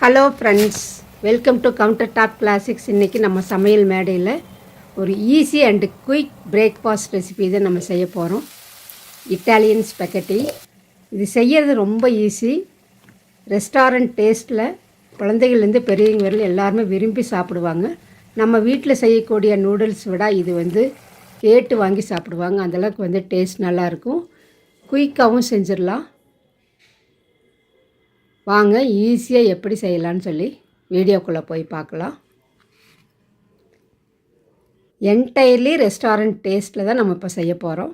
Hello friends welcome to countertop classics இன்றைக்கி நம்ம சமையல் மேடையில் ஒரு easy and quick breakfast recipe தான் நம்ம செய்ய போகிறோம் இட்டாலியன் ஸ்பெக்கட்டி இது செய்யறது ரொம்ப ஈஸி ரெஸ்டாரண்ட் டேஸ்ட்டில் குழந்தைகள்லேருந்து பெரியவங்க வரல எல்லாருமே விரும்பி சாப்பிடுவாங்க. நம்ம வீட்டில் செய்யக்கூடிய நூடுல்ஸ் விட இது வந்து கேட்டு வாங்கி சாப்பிடுவாங்க. அந்தளவுக்கு வந்து டேஸ்ட் நல்லாயிருக்கும் குயிக்காகவும் செஞ்சிடலாம். வாங்க ஈஸியாக எப்படி செய்யலான்னு சொல்லி வீடியோக்குள்ளே போய் பார்க்கலாம். என்டையர்லி ரெஸ்டாரண்ட் டேஸ்ட்டில் தான் நம்ம இப்போ செய்ய போகிறோம்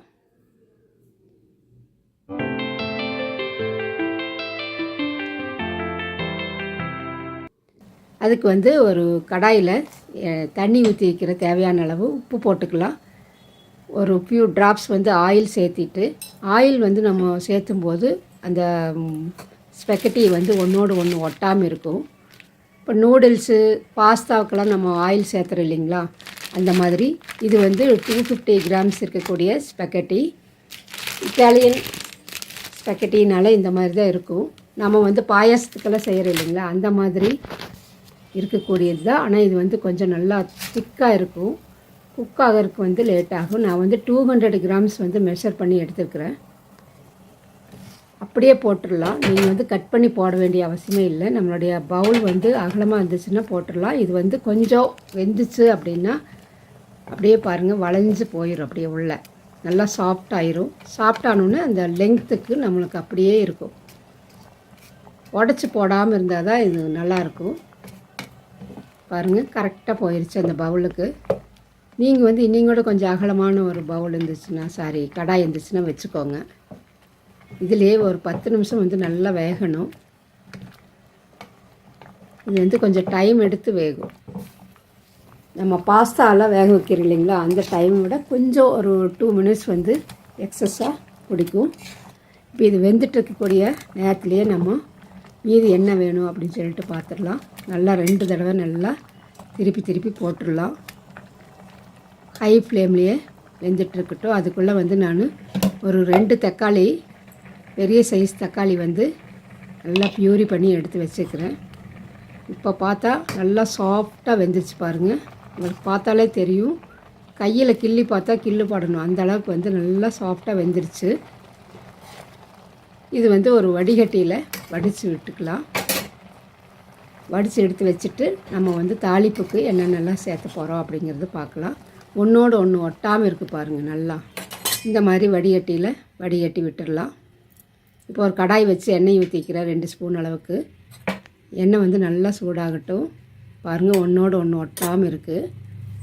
அதுக்கு வந்து ஒரு கடாயில் தண்ணி ஊற்றி வைக்கிற தேவையான அளவு உப்பு போட்டுக்கலாம். ஒரு ஃபியூ ட்ராப்ஸ் வந்து ஆயில் சேர்த்திட்டு ஆயில் வந்து நம்ம சேர்த்தும் போது அந்த ஸ்பெக்கட்டி வந்து ஒன்றோடு ஒன்று ஒட்டாமல் இருக்கும். இப்போ நூடுல்ஸு பாஸ்தாவுக்கெல்லாம் நம்ம ஆயில் சேர்த்துறோம் இல்லைங்களா? அந்த மாதிரி. இது வந்து டூ ஃபிஃப்டி கிராம்ஸ் இருக்கக்கூடிய ஸ்பெக்கட்டி. இட்டாலியன் ஸ்பெக்கட்டினால இந்த மாதிரி தான் இருக்கும். நம்ம வந்து பாயாசத்துக்கெல்லாம் செய்கிறோம் இல்லைங்களா? அந்த மாதிரி இருக்கக்கூடியது தான். ஆனால் இது வந்து கொஞ்சம் நல்லா திக்காக இருக்கும். குக் ஆகிறதுக்கு வந்து லேட் ஆகும். நான் வந்து டூ ஹண்ட்ரட் கிராம்ஸ் வந்து மெஷர் பண்ணி எடுத்துருக்கிறேன். அப்படியே போட்டுடலாம். நீங்கள் வந்து கட் பண்ணி போட வேண்டிய அவசியமே இல்லை. நம்மளுடைய பவுல் வந்து அகலமாக இருந்துச்சுன்னா போட்டுடலாம். இது வந்து கொஞ்சம் வெந்துச்சு அப்படின்னா அப்படியே பாருங்கள் வளைஞ்சு போயிடும் அப்படியே உள்ள. நல்லா சாஃப்ட் ஆயிரும். சாஃப்ட் ஆனோடனே அந்த லெங்க்த்துக்கு நம்மளுக்கு அப்படியே இருக்கும். உடச்சி போடாமல் இருந்தால் தான் இது நல்லாயிருக்கும் பாருங்கள் கரெக்டாக போயிடுச்சு அந்த பவுலுக்கு நீங்கள் வந்து இன்னும் கூட கொஞ்சம் அகலமான ஒரு பவுல் இருந்துச்சுன்னா சாரி கடாய் இருந்துச்சுன்னா வச்சுக்கோங்க. இதுலேயே ஒரு பத்து நிமிஷம் வந்து நல்லா வேகணும். இது வந்து கொஞ்சம் டைம் எடுத்து வேகும். நம்ம பாஸ்தாலாம் வேக வைக்கிறோம் இல்லைங்களா? அந்த டைமை விட கொஞ்சம் ஒரு டூ மினிட்ஸ் வந்து எக்ஸஸாக பிடிக்கும் இப்போ இது வெந்துட்டு இருக்கக்கூடிய நேரத்துலேயே நம்ம மீதி என்ன வேணும் அப்படின்னு சொல்லிட்டு பார்த்துடலாம் நல்லா ரெண்டு தடவை நல்லா திருப்பி திருப்பி போட்டுடலாம். ஹை ஃப்ளேம்லேயே வெந்துட்டு இருக்கட்டும். அதுக்குள்ளே வந்து நான் ஒரு ரெண்டு தக்காளி பெரிய சைஸ் தக்காளி வந்து நல்லா பியூரி பண்ணி எடுத்து வச்சுக்கிறேன். இப்போ பார்த்தா நல்லா சாஃப்டாக வெந்துச்சு பாருங்கள் உங்களுக்கு பார்த்தாலே தெரியும். கையில் கிள்ளி பார்த்தா கிள்ளு படணும். அந்த அளவுக்கு வந்து நல்லா சாஃப்டாக வெந்துருச்சு. இது வந்து ஒரு வடிகட்டியில் வடித்து விட்டுக்கலாம். வடித்து எடுத்து வச்சுட்டு நம்ம வந்து தாளிப்புக்கு என்னென்னலாம் சேர்த்த போகிறோம் அப்படிங்கிறது பார்க்கலாம். ஒன்றோடு ஒன்று ஒட்டாமல் இருக்குது பாருங்கள் நல்லா. இந்த மாதிரி வடிகட்டியில் வடிகட்டி விட்டுடலாம். இப்போ ஒரு கடாய் வச்சு எண்ணெய் ஊற்றிக்கிறேன் ரெண்டு ஸ்பூன் அளவுக்கு. எண்ணெய் வந்து நல்லா சூடாகட்டும். பாருங்கள் ஒன்றோடு ஒன்று ஒட்டாமல் இருக்குது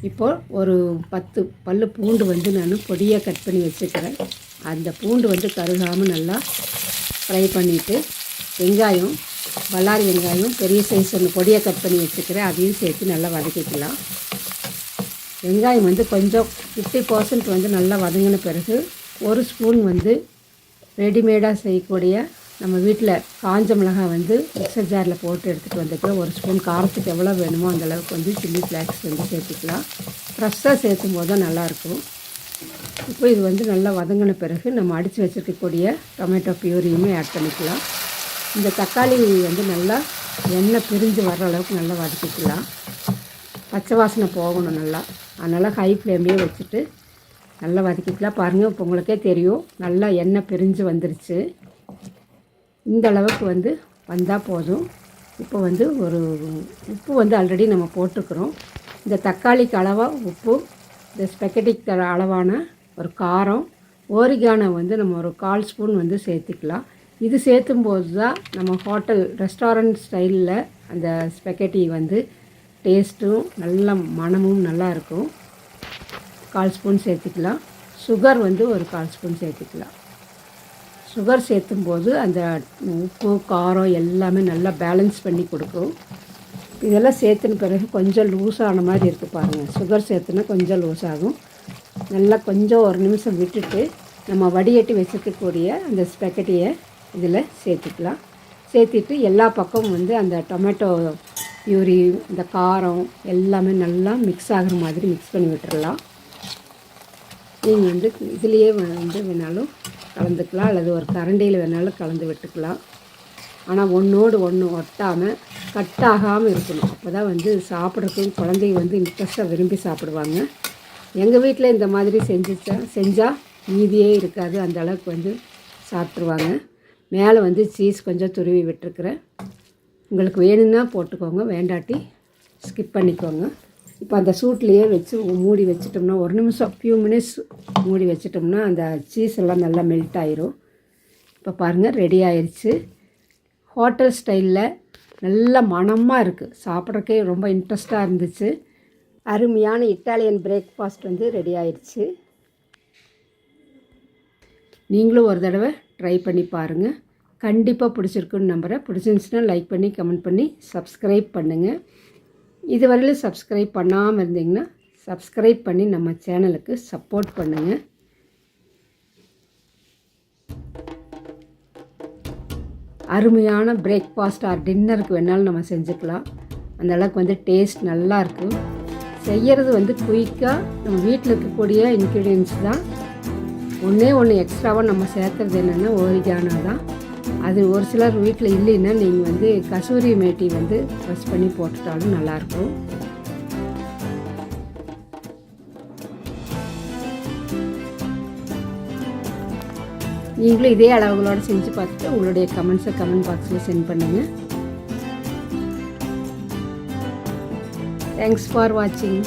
இப்போது ஒரு பத்து பல் பூண்டு வந்து நான் பொடியாக கட் பண்ணி வச்சுக்கிறேன். அந்த பூண்டு வந்து கருகாமல் நல்லா ஃப்ரை பண்ணிவிட்டு வெங்காயம் பல்லாரி வெங்காயம் பெரிய சைஸ் ஒன்று பொடியாக கட் பண்ணி வச்சுக்கிறேன். அதையும் சேர்த்து நல்லா வதக்கிக்கலாம். வெங்காயம் வந்து கொஞ்சம் ஃபிஃப்டி பர்சன்ட் வந்து நல்லா வதங்கின பிறகு ஒரு ஸ்பூன் வந்து ரெடிமேடாக செய்யக்கூடிய நம்ம வீட்டில் காஞ்ச மிளகாய் வந்து மிக்சர் ஜாரில் போட்டு எடுத்துகிட்டு வந்துக்கலாம் ஒரு ஸ்பூன் காரத்துக்கு எவ்வளோ வேணுமோ அந்தளவுக்கு வந்து சில்லி ஃப்ளாக்ஸ் வந்து சேர்த்துக்கலாம். ஃப்ரெஷ்ஷாக சேர்த்தும் போது தான் நல்லாயிருக்கும். இப்போ இது வந்து நல்லா வதங்கின பிறகு நம்ம அடித்து வச்சுருக்கக்கூடிய டொமேட்டோ பியூரியுமே ஆட் பண்ணிக்கலாம். இந்த தக்காளி வந்து நல்லா எண்ணெய் பிரிஞ்சு வர அளவுக்கு நல்லா வதக்கிக்கலாம். பச்சை வாசனை போகணும் நல்லா. அதனால் ஹை ஃப்ளேம்லேயே வச்சுட்டு நல்லா வதக்கிக்கலாம். பாருங்கள் இப்போ உங்களுக்கே தெரியும். நல்லா எண்ணெய் பிரிஞ்சு வந்துருச்சு. இந்த அளவுக்கு வந்து வந்தால் போதும். இப்போ வந்து ஒரு உப்பு வந்து ஆல்ரெடி நம்ம போட்டுக்கிறோம். இந்த தக்காளிக்கு அளவாக உப்பு இந்த ஸ்பெக்கட்டிக்கு தர அளவான ஒரு காரம் ஓரிகானை வந்து நம்ம ஒரு கால் ஸ்பூன் வந்து சேர்த்துக்கலாம். இது சேர்த்தும் போது தான் நம்ம ஹோட்டல் ரெஸ்டாரண்ட் ஸ்டைலில் அந்த ஸ்பெக்கட்டி வந்து டேஸ்ட்டும் நல்ல மணமும் நல்லா இருக்கும். கால் ஸ்பூன் சேர்த்துக்கலாம். சுகர் வந்து ஒரு கால் ஸ்பூன் சேர்த்துக்கலாம். சுகர் சேர்த்தும் போது அந்த உப்பு காரம் எல்லாமே நல்லா பேலன்ஸ் பண்ணி கொடுக்கும். இதெல்லாம் சேர்த்துன பிறகு கொஞ்சம் லூஸான மாதிரி இருக்குது பாருங்கள் சுகர் சேர்த்துனா கொஞ்சம் லூஸ் ஆகும். நல்லா கொஞ்சம் ஒரு நிமிஷம் விட்டுட்டு நம்ம வடிகட்டி வச்சுருக்கக்கூடிய அந்த ஸ்பெக்கட்டியை இதில் சேர்த்துக்கலாம். சேர்த்துட்டு எல்லா பக்கமும் வந்து அந்த டொமேட்டோ பியூரி இந்த காரம் எல்லாமே நல்லா மிக்ஸ் ஆகிற மாதிரி மிக்ஸ் பண்ணி விட்டுடலாம் நீங்கள் வந்து இதுலேயே வந்து வேணாலும் கலந்துக்கலாம் அல்லது ஒரு கரண்டியில் வேணாலும் கலந்து விட்டுக்கலாம். ஆனால் ஒன்றோடு ஒன்று ஒட்டாமல் கட் ஆகாமல் இருக்கணும். அப்போ தான் வந்து சாப்பிட்றதுக்கும் குழந்தைங்க வந்து இன்ட்ரெஸ்ட்டாக விரும்பி சாப்பிடுவாங்க. எங்கள் வீட்டில் இந்த மாதிரி செஞ்சுச்சா செஞ்சால் மீதியே இருக்காது. அந்த அளவுக்கு வந்து சாப்பிட்ருவாங்க மேலே வந்து சீஸ் கொஞ்சம் துருவி விட்டுருக்குறேன். உங்களுக்கு வேணும்னா போட்டுக்கோங்க. வேண்டாட்டி ஸ்கிப் பண்ணிக்கோங்க. இப்போ அந்த சூட்லேயே வச்சு மூடி வச்சிட்டோம்னா ஒரு நிமிஷம் ஃபியூ மினிட்ஸ் மூடி வச்சிட்டோம்னா அந்த சீஸ் எல்லாம் நல்லா மெல்ட் ஆயிரும். இப்போ பாருங்கள் ரெடி ஆயிடுச்சு ஹோட்டல் ஸ்டைலில் நல்ல மணமாக இருக்குது சாப்பிட்றக்கே ரொம்ப இன்ட்ரெஸ்ட்டாக இருந்துச்சு. அருமையான இட்டாலியன் பிரேக்ஃபாஸ்ட் வந்து ரெடி ஆயிடுச்சு நீங்களும் ஒரு தடவை ட்ரை பண்ணி பாருங்கள் கண்டிப்பாக பிடிச்சிருக்குன்னு நம்புகிறேன் பிடிச்சிருந்துச்சுன்னா லைக் பண்ணி கமெண்ட் பண்ணி சப்ஸ்கிரைப் பண்ணுங்கள் இதுவரையிலும் சப்ஸ்கிரைப் பண்ணாமல் இருந்தீங்கன்னா சப்ஸ்கிரைப் பண்ணி நம்ம சேனலுக்கு சப்போர்ட் பண்ணுங்கள் அருமையான பிரேக்ஃபாஸ்ட் ஆர் டின்னருக்கு வேணாலும் நம்ம செஞ்சுக்கலாம். அந்த அளவுக்கு வந்து டேஸ்ட் நல்லா இருக்கும் செய்கிறது வந்து குயிக்காக நம்ம வீட்டில் இருக்கக்கூடிய இன்க்ரீடியன்ஸ் தான். ஒன்றே ஒன்று எக்ஸ்ட்ராவாக நம்ம சேர்க்குறது என்னென்னா ஓரிகானா தான். அது ஒரு சிலர் வீட்டில் இல்லைன்னா நீங்கள் வந்து கசூரி மேட்டி வந்து ப்ரெஸ் பண்ணி போட்டுட்டாலும் நல்லாயிருக்கும். நீங்களும் இதே அளவுகளோடு செஞ்சு பார்த்துட்டு உங்களுடைய கமெண்ட்ஸை கமெண்ட் பாக்ஸில் சென்ட் பண்ணுங்கள் தேங்க்ஸ் ஃபார் வாட்சிங்